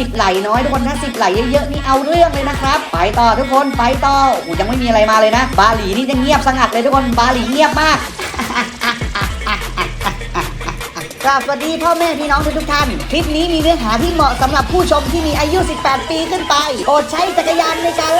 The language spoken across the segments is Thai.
สิบไหลน้อยทุกคนถ้าสิบไหลเยอะๆนี่เอาเรื่องเลยนะครับ ไปต่อทุกคนไปต่อโอ้ยังไม่มีอะไรมาเลยนะ บาหลีนี่จะเงียบสงัดเลยทุกคนบาหลีเงียบมากกราบสวัสดีพ่อแม่พี่น้องทุกท่าน คลิปนี้มีเนื้อหาที่เหมาะสำหรับผู้ชมที่มีอายุ 18 ปีขึ้นไป โปรดใช้จักรยานในการ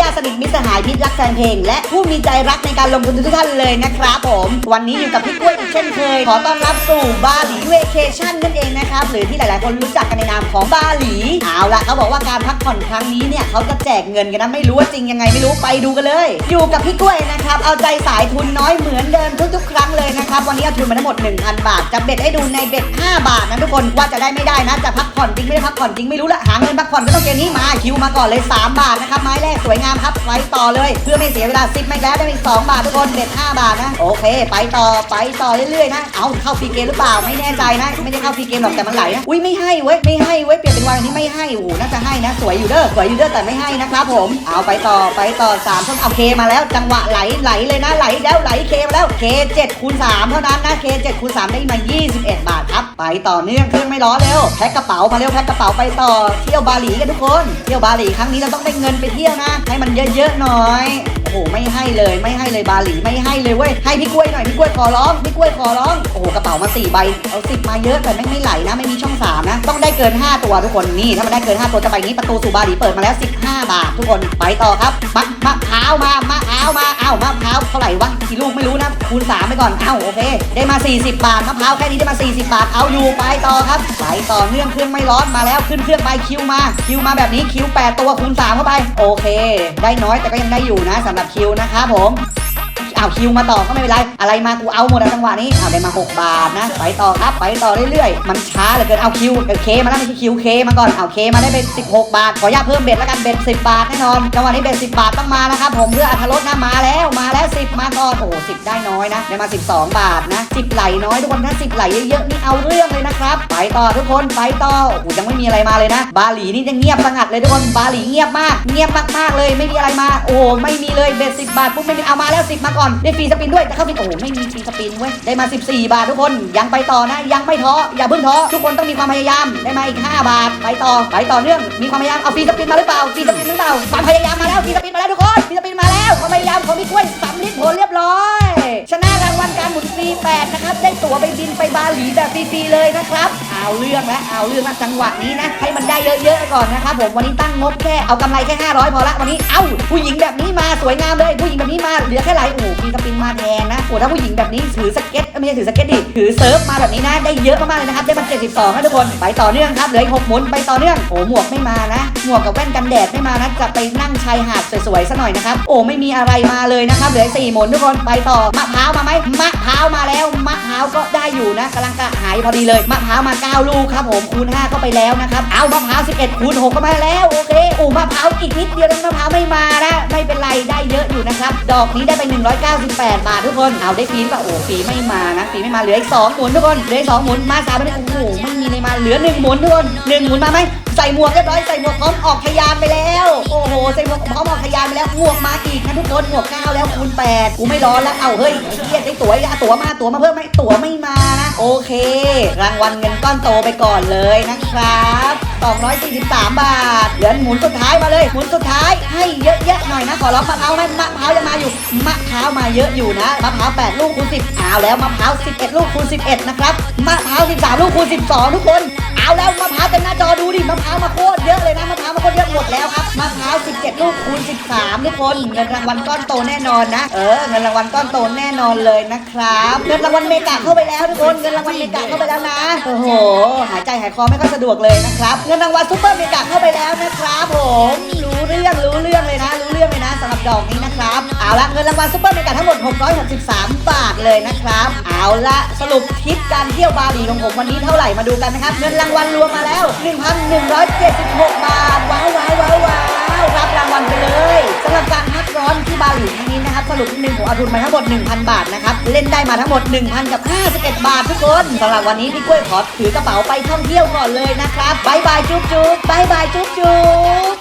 ญาติสนิทมิตรสหายมิตรรักแฟนเพลง และผู้มีใจรักในการลงทุนทุกท่านเลยนะครับผม วันนี้อยู่กับพี่กล้วยอีกเช่นเคย ขอต้อนรับสู่บาหลีเวเคชั่นนั่นเองนะครับ หรือที่หลาย ๆ คนรู้จักกันในนามของบาหลีเอาละเขาบอกว่าการพักผ่อนครั้งนี้เนี่ยเขาจะแจกเงินกันนะไม่รู้ว่าจริงยังไงไม่รู้ไปดูกันเลย อยู่กับพี่กล้วยนะครับเอาใจสายทุนน้อยเหมือนเดิมทุก ๆ ครั้งเลยนะครับวันนี้เอาทุนมาทั้งหมด 1,000 บาทจะเบ็ดให้ดูในเบ็ด5บาทนะทุกคนว่าจะได้ไม่ได้นะจะพักผ่อนจริงไม่ได้พักผ่อนจริงไม่รู้ละหาเงินพักผ่อนก็ต้องเกมนี้มาคิวมาก่อนเลย 3 บาทนะครับไม้แรกสวยงามครับไปต่อเลย เพื่อไม่เสียเวลาซิปไม่แล้วได้อีก2บาททุกคนเบ็ด5บาทนะโอเค ไปต่อไปต่อเรื่อยๆนะเอาเข้าฟรีเกมหรือเปล่าไม่แน่ใจนะ ไม่ได้เข้าฟรีเกมหรอกแต่มันไหลนะอุ้ยไม่ให้เว้ยไม่ให้เว้ยเปลี่ยนเป็นวันที่ไม่ให้โอ้โหน่าจะให้นะ สวยอยู่เด้อสวยอยู่เด้อแต่ไม่ให้นะครับผมเอาไปต่อไปต่อ3ต้นเอาเคมาแล้ว จังหวะไหลไหลเลยนะไหลแล้วไหลเคมาแล้วเค7คูณ3เท่านั้นนะเค7คูณ3ได้มา 21 บาทครับไปต่อเนื่องเครื่องไม่ร้อนเร็วแพ็คกระเป๋ามาเร็วแพ็คกระเป๋าไปต่อเที่ยวบาหลีกันทุกคน เที่ยวบาหลีครั้งนี้เราต้องได้เงินไปเที่ยวนะให้มันเยอะๆหน่อย โอ้โหไม่ให้เลยไม่ให้เลยบาหลีไม่ให้เลยเว้ยให้พี่กล้วยหน่อยพี่กล้วยขอร้องพี่กล้วยขอร้องโอ้โหกระเป๋ามาสี่ใบเอาสิบมาเยอะแต่ไม่ไม่ไหลนะไม่มีช่องสามนะต้องได้เกิน 5 ตัวทุกคนนี่ถ้ามันได้เกิน 5 ตัวจะไปนี้ประตูสู่บาหลีเปิดมาแล้ว 15 บาททุกคนไปต่อครับมะมะพร้าวมามะาวมาเอ้ามะพร้าวเท่าไหร่วะกี่ลูกไม่รู้นะคูณ3ไปก่อนเอ้าโอเค ได้มา 40 บาทมะพร้าวแค่นี้ได้มา 40 บาทเอาอยู่ไปต่อครับไปต่อเนื่องเครื่องไม่ร้อนมาแล้วขึ้นเครื่องไปคิวมาคิวมาแบบนี้คิว8ตัวคูณ3เข้าไป โอเค ได้น้อยแต่ก็ยังได้อยู่นะสำหรับคิวนะครับผม อ้าวคิวมาต่อก็ไม่เป็นไร อะไรมากูเอาหมดอะจังหวะนี้อ้าวได้มา 6 บาทนะ ไปต่อครับ ไปต่อเรื่อยๆ มันช้าเหลือเกิน เอาคิวเอเคมาแล้วไม่ใช่คิวเคมาก่อนเอาเคมาได้เป็น16 บาท ขออนุญาตเพิ่มเบ็ดแล้วกันเบ็ด10 บาทแน่นอนจังหวะนี้เบ็ด10 บาทต้องมานะครับผมเพื่ออัธรสนะมาแล้วมาแล้ว 10 มาก่อนโอ้โห10ได้น้อยนะได้มา 12 บาทนะ10ไหลน้อยทุกคนถ้า10ไหลเยอะๆนี่เอาเรื่องเลยนะครับไปต่อทุกคนไปต่อโอ้ยังไม่มีอะไรมาเลยนะ บาหลีนี่จะเงียบสงัดเลยทุกคนบาหลีเงียบมาก เงียบมากๆเลยไม่มีอะไรมา โอ้ไม่มีเลยเบ็ด10 บาทปุ๊บไม่มีเอามาแล้ว 10 มาก่อนได้ฟรีสปินด้วยแต่เข้าฟรีโอ้โหไม่มีฟรีสปินเว้ยได้มา 14 บาททุกคนยังไปต่อนะ ยังไม่ท้ออย่าเพิ่งท้อทุกคนต้องมีความพยายามได้มาอีก 5 บาท ไปต่อไปต่อเนื่องมีความพยายามเอาฟรีสปินมาหรือเปล่าฟรีสปินหรือเปล่าความพยายามมาแล้วฟรีสปินมาแล้วทุกคนฟรีสปินมาแล้วความพยายามของพี่กล้วยสำลิดผลเรียบร้อย ชนะรางวัลการหมุนฟรี8นะครับได้ตั๋วไปบินไปบาหลีแบบฟรีๆเลยนะครับ เอาเรื่องนะเอาเรื่องนะจังหวะนี้นะ ให้มันได้เยอะๆก่อนนะครับผมวันนี้ตั้งงบแค่เอากำไรแค่ 500 พอละวันนี้เอ้าผู้หญิงแบบนี้มาสวยงามเลยผู้หญิงแบบนี้มาเหลือแค่ไหลโอ้โหฟรีสปินมาแทนนะโอ้ถ้าผู้หญิงแบบนี้ถือสเก็ตไม่ใช่ถือสเก็ตดิถือเซิร์ฟมาแบบนี้นะได้เยอะมากๆเลยนะครับได้มา72นะทุกคนไปต่อเนื่องครับเหลืออีกหกหมุนไปต่อเนื่องโอ้หมวกไม่มานะหมวกกับแว่นกันแดดไม่มานะจะไปนั่งชายหาดสวยๆซะหน่อยนะครับโอ้ไม่มีอะไรมาเลยนะครับเหลืออกสี่หมุนทุกคนไปต่อมะพร้าวมาไหมมะพร้าวมาแล้วมะพร้าวก็ได้อยู่นะกำลังกะหายพอดีเลยมะพร้าวมา9 ลูกครับผมคูณ5ก็ไปแล้วนะครับ เอามะพร้าว 11 คูณ6ก็มาแล้ว โอเคโอ้มะพร้าวอีกนิดเดียวนะมะพร้าวไม่มานะ ไม่เป็นไรได้เยอะอยู่นะครับ ดอกนี้ได้ไป 198 บาททุกคน เอาได้ฟีนป่ะโอ้ฟีไม่มานะฟีไม่มาเหลืออีก2หมุนทุกคนเหลืออีก2หมุนมาสามไปโอ้โหไม่ มาเลยมาเหลือ1หมุนทุกคนหนึ่งหมุนมาไหมใส่หมวกเรียบร้อยใส่หมวกพร้อมออกทยานไปแล้ว โอ้โหใส่หมวกพร้อมออกทยานไปแล้วหมวกมาอีกนะทุกคนหมวกเก้าแล้วคูณแปดกูไม่ร้อนแล้วเอาเฮ้ยไอ้เหี้ยได้ตั๋วอีกอะตั๋วมาตั๋วมาเพิ่มไหมตั๋วไม่มานะโอเค รางวัลเงินก้อนโตไปก่อนเลยนะครับ 243 บาท เหลือหมุนสุดท้ายมาเลย หมุนสุดท้ายให้เยอะๆหน่อยนะ ขอร้องมะพร้าวไหมมะพร้าวยังมาอยู่ มะพร้าวมาเยอะอยู่นะ มะพร้าว 8 ลูกคูณ10เอาแล้ว มะพร้าว 11 ลูกคูณ11 นะครับ มะพร้าว 13 ลูกคูณ12 ทุกคน เอาแล้ว มะพร้าวเต็มหน้าจอดูดิ มะพร้าวมาโคตรเยอะเลยนะ มะพร้าวมาโคตรเยอะหมดแล้วครับ มะพร้าว 17 ลูกคูณ 13 ทุกคนเงินรางวัลก้อนโตแน่นอนนะ เออเงินรางวัลก้อนโตแน่นอนเลยนะครับเงินรางวัลเมกะเข้าไปแล้วทุกคนเงินรางวัลเมกะเข้าไปแล้วนะโอ้โหหายใจหายคอไม่ค่อยสะดวกเลยนะครับเงินรางวัลซุปเปอร์เมกะเข้าไปแล้วนะครับผมรู้เรื่องรู้เรื่องเลยนะรู้เรื่องเลยนะสำหรับดอกนี้นะครับเอาละเงินรางวัลซุปเปอร์เมกะทั้งหมด 663 บาทเลยนะครับเอาละสรุปทริปการเที่ยวบาหลีของผมวันนี้เท่าไหร่มาดูกันนะครับเงินรางวัลรวมมาแล้ว 1,176 บาทว้าวว้าวว้าว ว้าวรับรางวัลไปเลยสำหรับการพักร้อนที่บาหลีครั้งนี้นะครับสรุปหนึ่งผมเอาทุนมาทั้งหมด 1,000 บาทนะครับเล่นได้มาทั้งหมด 1,000กับ51 บาททุกคนสำหรับวันนี้พี่กล้วยขอถือกระเป๋าไปท่องเที่ยวก่อนเลยนะครับบายบายจุ๊บจุ๊บบายบายจุ๊บจุ๊บ